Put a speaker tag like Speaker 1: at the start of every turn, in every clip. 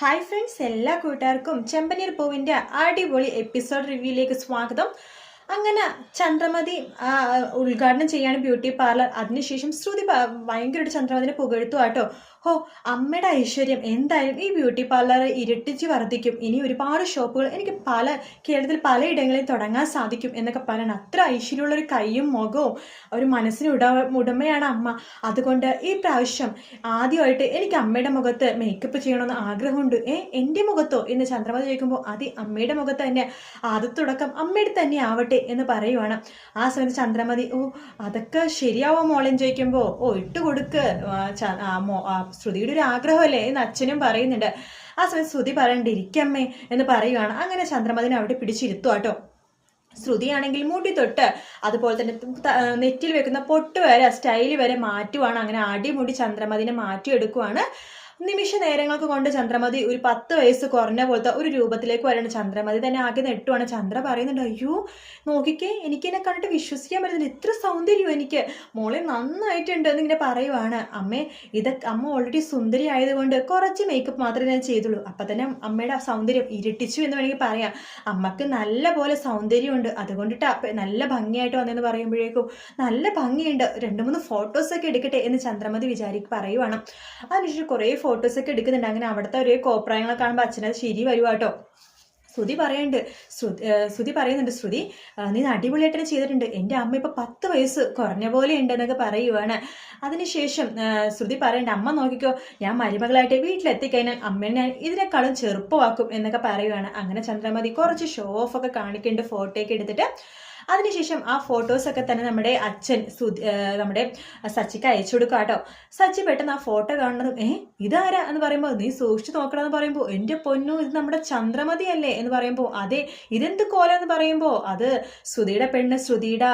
Speaker 1: Hi friends എല്ലാ കൂട്ടുകാർക്കും ചെമ്പനീർ പൂവിന്റെ അടിപൊളി എപ്പിസോഡ് റിവ്യൂയിലേക്ക് സ്വാഗതം. അങ്ങനെ ചന്ദ്രമതി ഉദ്ഘാടനം ചെയ്യാണ് ബ്യൂട്ടി പാർലർ. അതിനുശേഷം ശ്രുതി ഭയങ്കരമായിട്ട് ചന്ദ്രമതിനെ പുകഴ്ത്തു കേട്ടോ ഹോ അമ്മയുടെ ഐശ്വര്യം. എന്തായാലും ഈ ബ്യൂട്ടി പാർലർ ഇരട്ടിച്ച് വർദ്ധിക്കും. ഇനി ഒരുപാട് ഷോപ്പുകൾ എനിക്ക് പല കേരളത്തിൽ പലയിടങ്ങളിൽ തുടങ്ങാൻ സാധിക്കും എന്നൊക്കെ പറയണം അത്ര ഐശ്വര്യമുള്ളൊരു കൈയും മുഖവും ഒരു മനസ്സിന് ഉട ഉടമയാണ് അമ്മ. അതുകൊണ്ട് ഈ പ്രാവശ്യം ആദ്യമായിട്ട് എനിക്ക് അമ്മയുടെ മുഖത്ത് മേക്കപ്പ് ചെയ്യണമെന്ന് ആഗ്രഹമുണ്ട്. ഏ എന്റെ മുഖത്തോ? എന്ന് ചന്ദ്രമതി ചോദിക്കുമ്പോൾ അതി അമ്മയുടെ മുഖത്ത് തന്നെ. ആദ്യ തുടക്കം അമ്മയുടെ തന്നെ ആവട്ടെ എന്ന് പറയുവാണ്. ആ സമയത്ത് ചന്ദ്രമതി ഓ അതൊക്കെ ശരിയാവോ മോളെന്ന് ചോദിക്കുമ്പോൾ ഓ ഇട്ട് കൊടുക്ക് ശ്രുതിയുടെ ഒരു ആഗ്രഹമല്ലേ എന്ന് അച്ഛനും പറയുന്നുണ്ട്. ആ സമയത്ത് ശ്രുതി പറയണ്ട ഇരിക്കമ്മേ എന്ന് പറയുകയാണ് അങ്ങനെ ചന്ദ്രമതിനെ അവിടെ പിടിച്ചിരുത്തു കേട്ടോ ശ്രുതിയാണെങ്കിൽ മുടി തൊട്ട് അതുപോലെ തന്നെ നെറ്റിൽ വെക്കുന്ന പൊട്ട് വരെ സ്റ്റൈൽ വരെ മാറ്റുവാണ്. അങ്ങനെ അടിമുടി ചന്ദ്രമതിനെ മാറ്റിയെടുക്കുവാണ്. നിമിഷ നേരങ്ങൾക്ക് കൊണ്ട് ചന്ദ്രമതി ഒരു പത്ത് വയസ്സ് കുറഞ്ഞ പോലത്തെ ഒരു രൂപത്തിലേക്ക് വരണം. ചന്ദ്രമതി തന്നെ ആകെ നെട്ടുവാണ്. ചന്ദ്ര പറയുന്നുണ്ട് അയ്യോ നോക്കിക്കേ എനിക്കെന്നെ കണ്ടിട്ട് വിശ്വസിക്കാൻ പറ്റുന്നില്ല. ഇത്ര സൗന്ദര്യം എനിക്ക്. മോളെ നന്നായിട്ടുണ്ട് എന്നിങ്ങനെ പറയുവാണ്. അമ്മേ ഇതൊക്കെ അമ്മ ഓൾറെഡി സുന്ദരി ആയതുകൊണ്ട് കുറച്ച് മേക്കപ്പ് മാത്രമേ ഞാൻ ചെയ്തുള്ളൂ. അപ്പം തന്നെ അമ്മയുടെ സൗന്ദര്യം ഇരട്ടിച്ചു എന്ന് വേണമെങ്കിൽ പറയാം. അമ്മയ്ക്ക് നല്ല പോലെ സൗന്ദര്യമുണ്ട്. അതുകൊണ്ടിട്ട് നല്ല ഭംഗിയായിട്ട് വന്നെന്ന് പറയുമ്പോഴേക്കും നല്ല ഭംഗിയുണ്ട്. രണ്ട് മൂന്ന് ഫോട്ടോസൊക്കെ എടുക്കട്ടെ എന്ന് ചന്ദ്രമതി വിചാരിക്ക് പറയുവാണ്. അതിനുശേഷം കുറേ ഫോട്ടോസൊക്കെ എടുക്കുന്നുണ്ട്. അങ്ങനെ അവിടുത്തെ ഒരേ കോപ്രായങ്ങളൊക്കെ കാണുമ്പോൾ അച്ഛനത് ശരി വരുവാട്ടോ ശ്രുതി പറയുന്നുണ്ട്. ശ്രുതി പറയുന്നുണ്ട് ശ്രുതി നീ അടിപൊളിയായിട്ട് ചെയ്തിട്ടുണ്ട്. എന്റെ അമ്മ ഇപ്പം പത്ത് വയസ്സ് കുറഞ്ഞ പോലെ ഉണ്ടെന്നൊക്കെ പറയുവാണ്. അതിനുശേഷം ശ്രുതി പറയണ്ട അമ്മ നോക്കിക്കോ ഞാൻ മരുമകളായിട്ട് വീട്ടിലെത്തിക്കഴിഞ്ഞാൽ അമ്മേനെ ഞാൻ ഇതിനേക്കാളും ചെറുപ്പമാക്കും എന്നൊക്കെ പറയുവാണ്. അങ്ങനെ ചന്ദ്രമതി കുറച്ച് ഷോ ഓഫ് ഒക്കെ കാണിക്കുന്നുണ്ട് ഫോട്ടോയൊക്കെ എടുത്തിട്ട്. അതിനുശേഷം ആ ഫോട്ടോസൊക്കെ തന്നെ നമ്മുടെ അച്ഛൻ നമ്മുടെ സച്ചിക്ക് അയച്ചു കൊടുക്കുക കേട്ടോ. സച്ചി പെട്ടെന്ന് ആ ഫോട്ടോ കാണുന്നതും ഏ ഇതാരാ? എന്ന് പറയുമ്പോൾ നീ സൂക്ഷിച്ചു നോക്കണം എന്ന് പറയുമ്പോൾ എന്റെ പൊന്നു ഇത് നമ്മുടെ ചന്ദ്രമതി അല്ലേ എന്ന് പറയുമ്പോൾ അതെ ഇതെന്ത് കോല? എന്ന് പറയുമ്പോൾ അത് ശ്രുതിയുടെ പെണ്ണ് ശ്രുതിയുടെ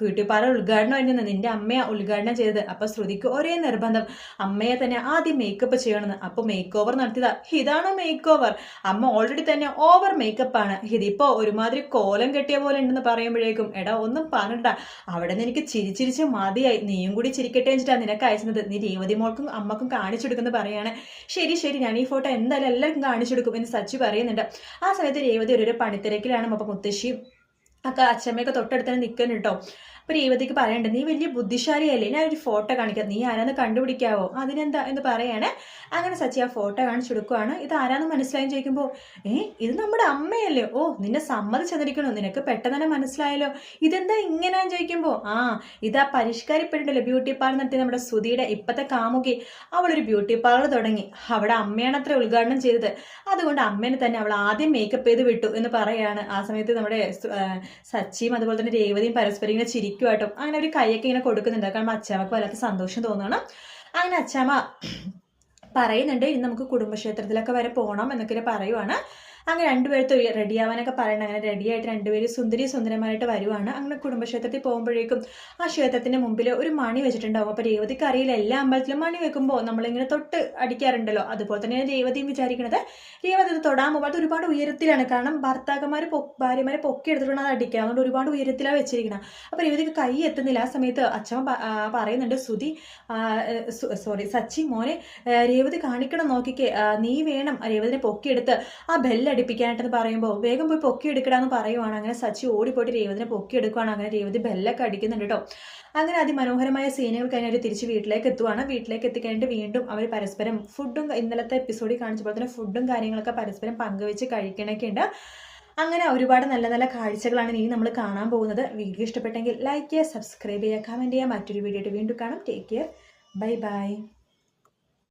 Speaker 1: ബ്യൂട്ടി പാർലർ ഉദ്ഘാടനം ആയിരുന്നു നിന്റെ അമ്മയാ ഉദ്ഘാടനം ചെയ്തത്. അപ്പോൾ ശ്രുതിക്ക് ഒരേ നിർബന്ധം. അമ്മയെ തന്നെ ആദ്യം മേക്കപ്പ് ചെയ്യണമെന്ന്. അപ്പോൾ മേക്ക് ഓവർ നടത്തിയതാ. ഇതാണോ മേക്ക് ഓവർ അമ്മ ഓൾറെഡി തന്നെ ഓവർ മേക്കപ്പ് ആണ്. ഇതിപ്പോ ഒരുമാതിരി കോലം കെട്ടിയ പോലെ ഉണ്ടെന്ന് പറയുമ്പോഴേക്കും എടാ ഒന്നും പറഞ്ഞിട്ടാ അവിടെ നിന്ന് എനിക്ക് ചിരിച്ചിരിച്ച് മതിയായി. നീയും കൂടി ചിരിക്കട്ടെ വെച്ചിട്ടാ നിനക്ക് അയച്ചത്. നീ രേവതി മോൾക്കും അമ്മക്കും കാണിച്ചു കൊടുക്കുന്നത് പറയാണ്. ശരി ശരി ഞാൻ ഈ ഫോട്ടോ എന്തായാലും എല്ലാവർക്കും കാണിച്ചു കൊടുക്കും എന്ന് സച്ചി പറയുന്നുണ്ട്. ആ സമയത്ത് രേവതി ഒരു പണിത്തിരക്കിലാണ്. അപ്പൊ മുത്തശ്ശിയും ഒക്കെ അച്ഛമ്മയൊക്കെ തൊട്ടടുത്ത് തന്നെ നിൽക്കുന്നു കേട്ടോ അപ്പൊ രേവതിക്ക് പറയണ്ട നീ വലിയ ബുദ്ധിശാലിയല്ലേ ഞാൻ ഒരു ഫോട്ടോ കാണിക്കാം നീ ആരാന്ന് കണ്ടുപിടിക്കാവോ? അതിനെന്താ എന്ന് പറയാണ്. അങ്ങനെ സച്ചി ആ ഫോട്ടോ കാണിച്ചു കൊടുക്കുവാണ്. ഇത് ആരാന്ന് മനസ്സിലായി ചോദിക്കുമ്പോൾ ഏ ഇത് നമ്മുടെ അമ്മയല്ലേ? ഓ നിന്നെ സമ്മതിച്ചെന്നിരിക്കണോ? നിനക്ക് പെട്ടെന്ന് തന്നെ മനസ്സിലായല്ലോ. ഇതെന്താ ഇങ്ങനെയാന്ന് ചോദിക്കുമ്പോൾ ആ ഇതാ പരിഷ്കരിപ്പെട്ടിട്ടല്ലോ ബ്യൂട്ടി പാർലർ നടത്തിയ നമ്മുടെ സുധിയുടെ ഇപ്പത്തെ കാമുകി. അവളൊരു ബ്യൂട്ടി പാർലർ തുടങ്ങി. അവിടെ അമ്മയാണ് അത്ര ഉദ്ഘാടനം ചെയ്തത്. അതുകൊണ്ട് അമ്മേനെ തന്നെ അവൾ ആദ്യം മേക്കപ്പ് ചെയ്ത് വിട്ടു എന്ന് പറയാണ്. ആ സമയത്ത് നമ്മുടെ സച്ചിയും അതുപോലെ തന്നെ രേവതിയും പരസ്പരം ഇങ്ങനെ ചിരിക്കുവാട്ടോ അങ്ങനെ ഒരു കൈയൊക്കെ ഇങ്ങനെ കൊടുക്കുന്നുണ്ട്. കാരണം അച്ചാമ്മക്ക് വല്ലാത്ത സന്തോഷം തോന്നണം അങ്ങനെ അച്ചാമ്മ പറയുന്നുണ്ട് ഇനി നമുക്ക് കുടുംബക്ഷേത്രത്തിലൊക്കെ വരെ പോകണം എന്നൊക്കെ പറയുവാണ്. അങ്ങനെ രണ്ടുപേരത്ത് റെഡി ആവാനൊക്കെ പറയണം അങ്ങനെ റെഡിയായിട്ട് രണ്ടുപേരും സുന്ദരി സുന്ദരമായിട്ട് വരുവാണ്. അങ്ങനെ കുടുംബക്ഷേത്രത്തിൽ പോകുമ്പോഴേക്കും ആ ക്ഷേത്രത്തിന്റെ മുമ്പിൽ ഒരു മണി വെച്ചിട്ടുണ്ടാവും. അപ്പൊ രേവതിക്ക് അറിയില്ല. എല്ലാ അമ്പലത്തിലും മണി വെക്കുമ്പോൾ നമ്മളിങ്ങനെ തൊട്ട് അടിക്കാറുണ്ടല്ലോ. അതുപോലെ തന്നെയാണ് രേവതിയും വിചാരിക്കുന്നത് രേവതി അത് തൊടാൻ അത് ഒരുപാട് ഉയരത്തിലാണ്. കാരണം ഭർത്താക്കന്മാർ ഭാര്യമാരെ പൊക്കി എടുത്തിട്ടാണ് അത് അടിക്കുക അതുകൊണ്ട് ഒരുപാട് ഉയരത്തിലാണ് വെച്ചിരിക്കുന്നത് അപ്പോൾ രേവതിക്ക് കൈ എത്തുന്നില്ല. ആ സമയത്ത് അച്ഛൻ പറയുന്നുണ്ട് സുധി സോറി സച്ചി മോനെ രേവതി കാണിക്കണം നോക്കിക്കേ. നീ വേണം രേവതിനെ പൊക്കിയെടുത്ത് ആ ബെല്ലടിപ്പിക്കാനായിട്ടെന്ന് പറയുമ്പോൾ വേഗം പോയി പൊക്കി പൊക്കിയെടുക്കടാന്ന് പറയുവാണ്. അങ്ങനെ സച്ചി ഓടിപ്പോയിട്ട് രേവതിനെ പൊക്കി എടുക്കുവാണ് അങ്ങനെ രേവതി ബെല്ലൊക്കെ അടിക്കുന്നുണ്ട് കേട്ടോ. അങ്ങനെ അതിമനോഹരമായ സീനുകൾ കഴിഞ്ഞ് അവർ തിരിച്ച് വീട്ടിലേക്ക് എത്തുവാണ്. വീട്ടിലേക്ക് എത്തിക്കഴിഞ്ഞിട്ട് വീണ്ടും അവർ പരസ്പരം ഫുഡും ഇന്നലത്തെ എപ്പിസോഡിൽ കാണിച്ച പോലെ തന്നെ ഫുഡും കാര്യങ്ങളൊക്കെ പരസ്പരം പങ്കുവെച്ച് കഴിക്കണൊക്കെ ഉണ്ട്. അങ്ങനെ ഒരുപാട് നല്ല നല്ല കാഴ്ചകളാണ് ഇനി നമ്മൾ കാണാൻ പോകുന്നത്. വീഡിയോ ഇഷ്ടപ്പെട്ടെങ്കിൽ ലൈക്ക് ചെയ്യുക സബ്സ്ക്രൈബ് ചെയ്യുക കമന്റ് ചെയ്യുക. മറ്റൊരു വീഡിയോ വീണ്ടും കാണാം. Take care bye bye